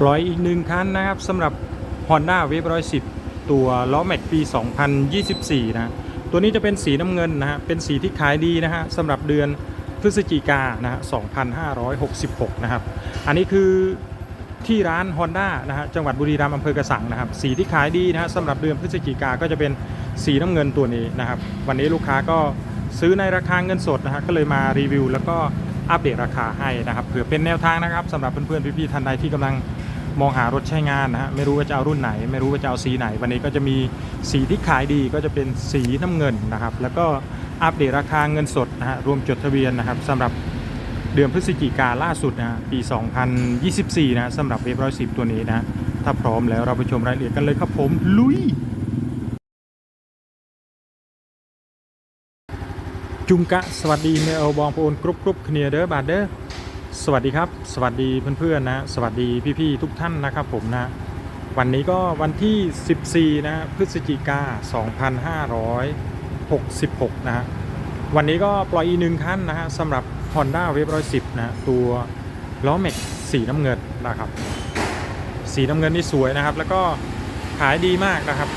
ปล่อยอีกหนึ่งคันนะครับสำหรับ Honda w a v e 110 ตัวล้อแม็กปี 2024 นะ ตัวนี้จะเป็นสีน้ำเงินนะฮะ เป็นสีที่ขายดีนะฮะสำหรับเดือนพฤศจิกานะฮะ 2566 นะครับ อันนี้คือที่ร้าน Honda นะฮะจังหวัดบุรีรัมย์อำเภอกระสังนะครับ สีที่ขายดีนะฮะสำหรับเดือนพฤศจิกาก็จะเป็นสีน้ำเงินตัวนี้นะครับ วันนี้ลูกค้าก็ซื้อในราคาเงินสดนะฮะก็เลยมารีวิว แล้วก็อัปเดตราคาให้นะครับเผื่อเป็นแนวทางนะครับสำหรับเพื่อนๆพี่ๆท่านใดที่กำลัง มองหารถใช้งานนะฮะไม่รู้ว่าจะเอารุ่นไหน ไม่รู้ว่าจะเอาสีไหน วันนี้ก็จะมีสีที่ขายดีก็จะเป็นสีน้ำเงินนะครับ แล้วก็อัปเดตราคาเงินสดนะฮะรวมจดทะเบียนนะครับสำหรับเดือนพฤศจิกาล่าสุดนะปี 2024 นะสำหรับเวฟร้อยสิบตัวนี้นะ ถ้าพร้อมแล้วเราไปชมรายละเอียดกันเลยครับผม ลุยจุงกะสวัสดีเมลบองโปนกรุ๊ปกรุ๊ปเนียเด้อบาเด้อ สวัสดีครับ สวัสดีเพื่อนๆนะ สวัสดีพี่ๆทุกท่านนะครับผมนะ วันนี้ก็วันที่ 14 นะ พฤศจิกา 2566 นะฮะ วันนี้ก็ปล่อยอีกหนึ่งคันนะฮะสำหรับ Honda w a v e 110 นะ ตัวล้อแม็กสีน้ำเงินนะครับ สีน้ำเงินนี่สวยนะครับ แล้วก็ขายดีมากนะครับ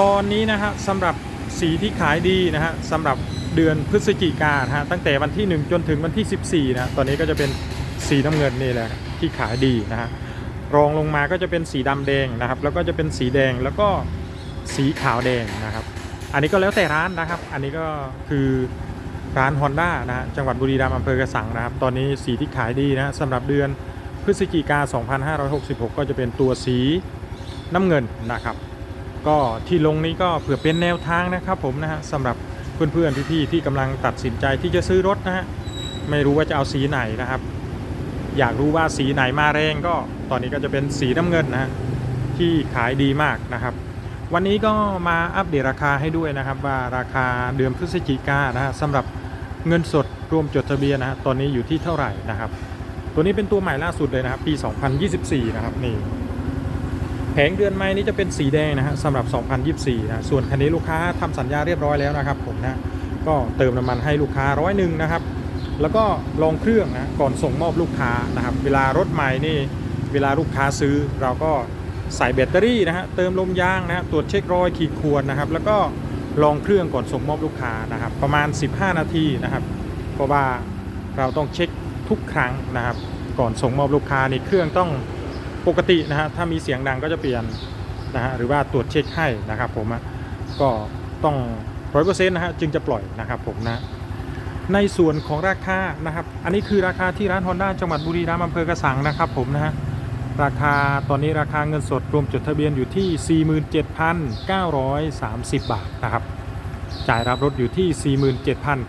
ตอนนี้นะฮะสำหรับสีที่ขายดีนะฮะสำหรับ เดือนพฤศจิกาฮะตั้งแต่วันที่ 1 จนถึงวันที่ 14นะตอนนี้ก็จะเป็นสีน้ำเงินนี่แหละที่ขายดีนะฮะรองลงมาก็จะเป็นสีดำแดงนะครับ แล้วก็จะเป็นสีแดงแล้วก็สีขาวแดงนะครับ อันนี้ก็แล้วแต่ร้านนะครับ อันนี้ก็คือร้าน Honda นะฮะจังหวัดบุรีรัมย์อำเภอกระสังนะครับ ตอนนี้สีที่ขายดีนะฮะสำหรับเดือนพฤศจิกา 2566 ก็จะเป็นตัวสีน้ำเงินนะครับ ก็ที่ลงนี้ก็เผื่อเป็นแนวทางนะครับผมนะฮะสำหรับ เพื่อนๆพี่ๆที่กำลังตัดสินใจที่จะซื้อรถนะฮะไม่รู้ว่าจะเอาสีไหนนะครับ อยากรู้ว่าสีไหนมาแรงก็ตอนนี้ก็จะเป็นสีน้ำเงินนะที่ขายดีมากนะครับ วันนี้ก็มาอัปเดตราคาให้ด้วยนะครับ ว่าราคาเดือนพฤศจิกานนะฮะสำหรับเงินสดรวมจดทะเบียนนะฮะตอนนี้อยู่ที่เท่าไหร่นะครับ ตัวนี้เป็นตัวใหม่ล่าสุดเลยนะครับ ปี 2024 นะครับนี่ แผงเดือนไม้นี้จะเป็นสีแดงนะฮะสำหรับ 2024นะส่วนคันนี้ลูกค้าทำสัญญาเรียบร้อยแล้วนะครับผมนะก็เติมน้ำมันให้ลูกค้าร้อยหนึ่งนะครับ แล้วก็ลองเครื่องนะก่อนส่งมอบลูกค้านะครับ เวลารถใหม่นี่เวลาลูกค้าซื้อเราก็ใส่แบตเตอรี่นะฮะเติมลมยางนะฮะตรวจเช็ครอยขีดข่วนนะครับ แล้วก็ลองเครื่องก่อนส่งมอบลูกค้านะครับ ประมาณ 15 นาทีนะครับเพราะว่าเราต้องเช็คทุกครั้งนะครับ ก่อนส่งมอบลูกค้านี่เครื่องต้อง ปกตินะฮะถ้ามีเสียงดังก็จะเปลี่ยนนะฮะหรือว่าตรวจเช็คให้นะครับผมก็ต้องร้อยเปอร์เซ็นต์นะฮะจึงจะปล่อยนะครับผมนะในส่วนของราคานะครับ อันนี้คือราคาที่ร้าน Honda จังหวัดบุรีรัมย์อำเภอกระสังนะครับผมนะฮะราคาตอนนี้ราคาเงินสดรวมจดทะเบียนอยู่ที่ 47,930 บาทนะครับจ่ายรับรถอยู่ที่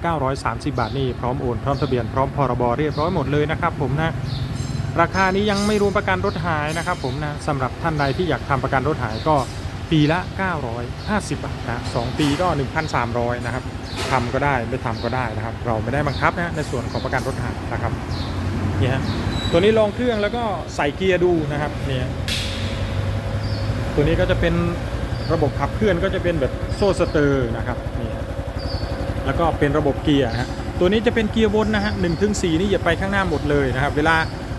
47,930 บาทนี่พร้อมโอนพร้อมทะเบียนพร้อมพรบเรียบร้อยหมดเลยนะครับผมนะ ราคานี้ยังไม่รวมประกันรถหายนะครับผมนะสำหรับท่านใดที่อยากทำประกันรถหายก็ปีละ 950 บาทนะสองปีก็ 1,300 นะครับทำก็ได้ไม่ทำก็ได้นะครับ เราไม่ได้บังคับนะในส่วนของประกันรถหายนะครับเนี่ยฮะตัวนี้ลองเครื่องแล้วก็ใส่เกียร์ดูนะครับเนี่ยตัวนี้ก็จะเป็นระบบขับเคลื่อนก็จะเป็นแบบโซ่สเตอร์นะครับนี่ฮะแล้วก็เป็นระบบเกียร์นะฮะตัวนี้จะเป็นเกียร์วนนะฮะหนึ่งถึงสี่นี่อย่าไปข้างหน้าหมดเลยนะครับ เวลา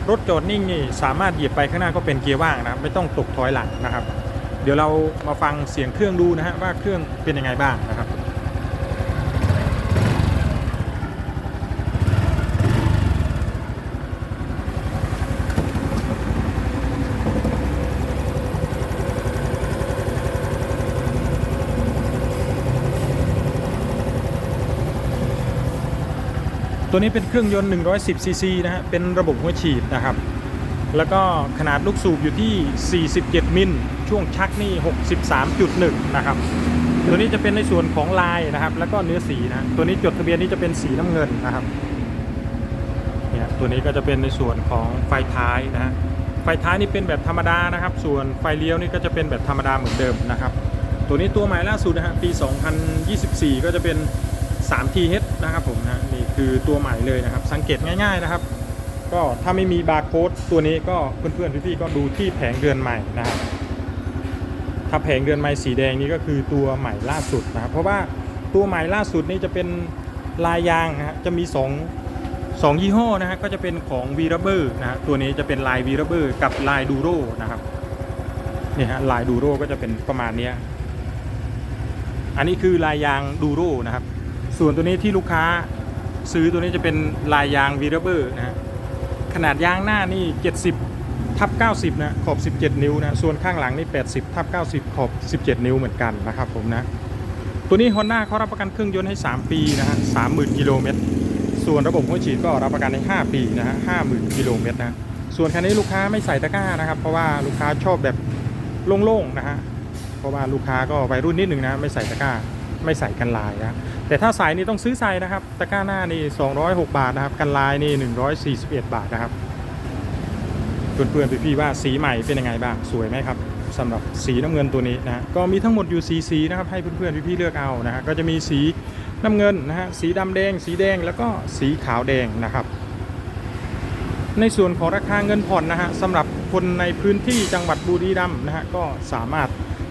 รถจอดนิ่งนี่สามารถเหยียบไปข้างหน้าก็เป็นเกียร์ว่างนะครับ ไม่ต้องตกถอยหลังนะครับ เดี๋ยวเรามาฟังเสียงเครื่องดูนะฮะว่าเครื่องเป็นยังไงบ้างนะครับ ตัวนี้เป็นเครื่องยนต์ 110 ซีซีนะฮะ เป็นระบบหัวฉีดนะครับ แล้วก็ขนาดลูกสูบอยู่ที่ 47 มิล ช่วงชักนี่ 63.1 นะครับ ตัวนี้จะเป็นในส่วนของลายนะครับ แล้วก็เนื้อสีนะ ตัวนี้จดทะเบียนนี้จะเป็นสีน้ำเงินนะครับ เนี่ยตัวนี้ก็จะเป็นในส่วนของไฟท้ายนะฮะ ไฟท้ายนี่เป็นแบบธรรมดานะครับ ส่วนไฟเลี้ยวนี่ก็จะเป็นแบบธรรมดาเหมือนเดิมนะครับ ตัวนี้ตัวใหม่ล่าสุดนะฮะ ปี 2024 ก็จะเป็น 3TH นะครับผมนะนี่คือตัวใหม่เลยนะครับ สังเกตง่ายๆนะครับ ก็ถ้าไม่มีบาร์โค้ดตัวนี้ก็เพื่อนๆพี่ๆก็ดูที่แผงเดือนใหม่นะครับถ้าแผงเดือนใหม่สีแดงนี่ก็คือตัวใหม่ล่าสุดนะครับ เพราะว่าตัวใหม่ล่าสุดนี่จะเป็นลายยางนะฮะจะมีสองสองยี่ห้อนะฮะก็จะเป็นของ v ีรเบอร์นะฮะตัวนี้จะเป็นลาย v ีรเบอร์กับลายดูโรนะครับเนี่ยฮะลายดูโรก็จะเป็นประมาณนี้อันนี้คือลายยางดูโรนะครับ ส่วนตัวนี้ที่ลูกค้าซื้อตัวนี้จะเป็นลายยาง v ีรเบอร์นะฮะขนาดยางหน้านี่ 70ทับ90 นะ ขอบ 17 นิ้วนะ ส่วนข้างหลังนี่ 80ทับ90 ขอบ 17 นิ้วเหมือนกันนะครับผมนะ ตัวนี้ Honda เขารับประกันเครื่องยนต์ให้ 3 ปีนะฮะ30,000 กิโลเมตร ส่วนระบบหัวฉีดก็รับประกันให้ 5 ปีนะฮะ50,000 กิโลเมตรนะ ส่วนคันนี้ลูกค้าไม่ใส่ตะกร้านะครับ เพราะว่าลูกค้าชอบแบบโล่งๆนะฮะ เพราะว่าลูกค้าก็วัยรุ่นนิดหนึ่งนะ ไม่ใส่ตะกร้า ไม่ใส่กันลายนะ แต่ถ้าใส่นี่ต้องซื้อใส่นะครับ ตะกร้าหน้านี่ 206 บาทนะครับ กันลายนี่ 141 บาทนะครับ เพื่อนๆพี่ๆว่าสีใหม่เป็นยังไงบ้าง สวยไหมครับสำหรับสีน้ำเงินตัวนี้นะฮะก็มีทั้งหมดอยู่สีสีนะครับ ให้เพื่อนๆพี่ๆเลือกเอานะฮะก็จะมีสีน้ำเงินนะฮะ สีดำแดง สีแดง แล้วก็สีขาวแดงนะครับในส่วนของราคาเงินผ่อนนะฮะสำหรับคนในพื้นที่จังหวัดบุรีรัมย์นะฮะก็สามารถ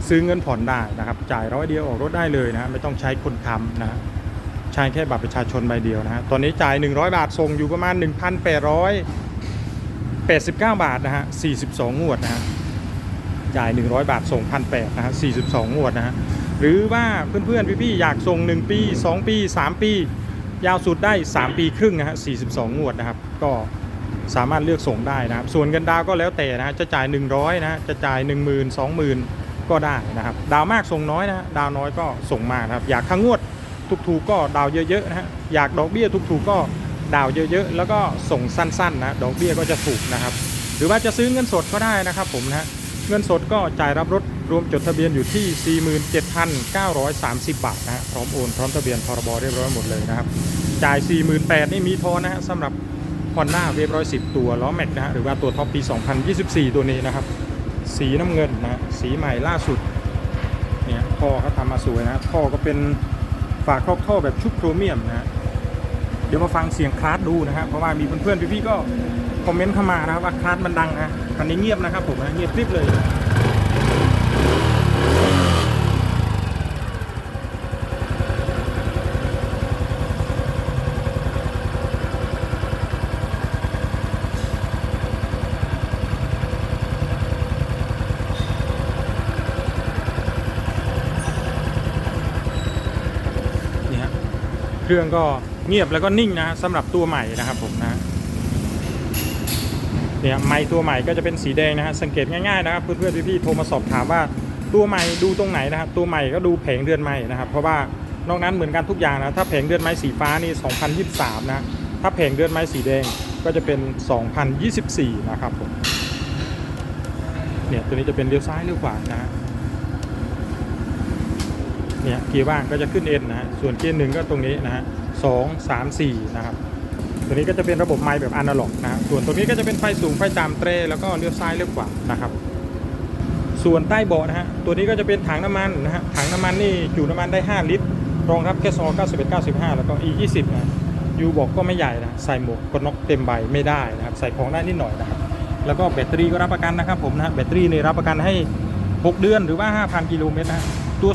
ซื้อเงินผ่อนได้นะครับ จ่ายร้อยเดียวออกรถได้เลยนะไม่ต้องใช้คนค้ำนะใช้แค่บัตรประชาชนใบเดียวนะฮะตอนนี้จ่าย 100 บาทส่งอยู่ประมาณ 1,889 บาทนะฮะ42 งวดนะฮะจ่าย 100 บาทส่ง1,800นะฮะ42 งวดนะฮะหรือว่าเพื่อนๆ พี่ๆ อยากส่ง 1 ปี 2 ปี 3 ปี ยาวสุดได้ 3 ปีครึ่งนะฮะ42 งวดนะครับ ก็สามารถเลือกส่งได้นะครับ ส่วนเงินดาวก็แล้วแต่นะฮะจะจ่าย 100นะฮะจะจ่าย 10,000 20,000 ก็ได้นะครับ ดาวมากส่งน้อยนะฮะดาวน้อยก็ส่งมากนะครับ อยากค่างวดถูกก็ดาวเยอะๆนะฮะอยากดอกเบี้ยถูกก็ดาวเยอะๆ แล้วก็ส่งสั้นๆนะดอกเบี้ยก็จะถูกนะครับ หรือว่าจะซื้อเงินสดก็ได้นะครับผมนะเงินสดก็จ่ายรับรถรวมจดทะเบียนอยู่ที่ 47,930 บาทนะฮะพร้อมโอนพร้อมทะเบียนพรบเรียบร้อยหมดเลยนะครับจ่าย 48,000นี่มีทอนนะฮะสำหรับ Honda w a v 110 ตัวล้อแม็กนะฮะหรือว่าตัวท็อปปี 2024 ตัวนี้นะครับ สีน้ำเงินนะสีใหม่ล่าสุดเนี่ยท่อเขาทำมาสวยนะท่อก็เป็นฝาครอบท่อแบบชุบโครเมียมนะฮะเดี๋ยวมาฟังเสียงคลาสดูนะครับเพราะว่ามีเพื่อนๆพี่ๆก็คอมเมนต์เข้ามานะครับว่าคลาสมันดังนะคันนี้เงียบนะครับผมนะเงียบกริบเลย รื่องก็เงียบแล้วก็นิ่งนะฮะสำหรับตัวใหม่นะครับผมนะเนี่ยไม้ตัวใหม่ก็จะเป็นสีแดงนะฮะสังเกตง่ายๆนะครับเพื่อนๆพี่ๆโทรมาสอบถามว่าตัวใหม่ดูตรงไหนนะครับตัวใหม่ก็ดูแผงเดือนใหม่นะครับ เพราะว่านอกนั้นเหมือนกันทุกอย่างนะถ้าแผงเดือนไม้สีฟ้านี่ 2023 นะถ้าแผงเดือนไม้สีแดงก็จะเป็น 2024 นะครับผมเนี่ยตัวนี้จะเป็นเลี้ยวซ้ายเลี้ยวขวานะฮะ เนี่ยเกียร์ว่างก็จะขึ้น N นะฮะส่วนเกียร์หนึ่งก็ตรงนี้นะฮะสองสามสี่นะครับตัวนี้ก็จะเป็นระบบไมค์แบบอนาล็อกนะฮะส่วนตรงนี้ก็จะเป็นไฟสูงไฟตามเตรแล้วก็เลี้ยวซ้ายเลี้ยวขวานะครับ ส่วนใต้เบาะนะฮะตัวนี้ก็จะเป็นถังน้ำมันนะฮะถังน้ำมันนี่จุน้ำมันได้ 5 ลิตร รองรับแค่ซอ91 95 แล้วก็ E 20นะยูบอกก็ไม่ใหญ่นะใส่หมวกกน็อกเต็มใบไม่ได้นะครับใส่ของได้นิดหน่อยนะครับแล้วก็แบตเตอรี่ก็รับประกันนะครับผมนะฮะแบตเตอรี่นี่รับประกันให้ 6 เดือนหรือว่า 5,000 กิโลเมตรนะ ตัว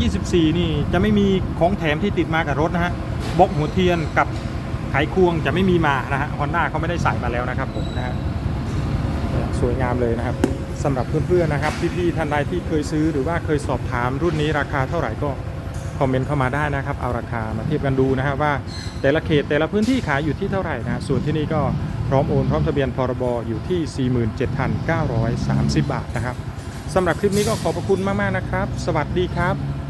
2024 นี่จะไม่มีของแถมที่ติดมากับรถนะฮะบล็อกหัวเทียนกับไขควงจะไม่มีมานะฮะฮอนด้าเขาไม่ได้ใส่มาแล้วนะครับผมนะฮะสวยงามเลยนะครับสำหรับเพื่อนๆนะครับพี่ๆท่านใดที่เคยซื้อหรือว่าเคยสอบถามรุ่นนี้ราคาเท่าไหร่ก็คอมเมนต์เข้ามาได้นะครับ เอาราคามาเทียบกันดูนะฮะว่าแต่ละเขตแต่ละพื้นที่ขายอยู่ที่เท่าไหร่นะฮะส่วนที่นี่ก็พร้อมโอนพร้อมทะเบียนพรบอยู่ที่ 47,930 บาทนะครับ สำหรับคลิปนี้ก็ขอบพระคุณมาก ๆ นะครับ สวัสดีครับ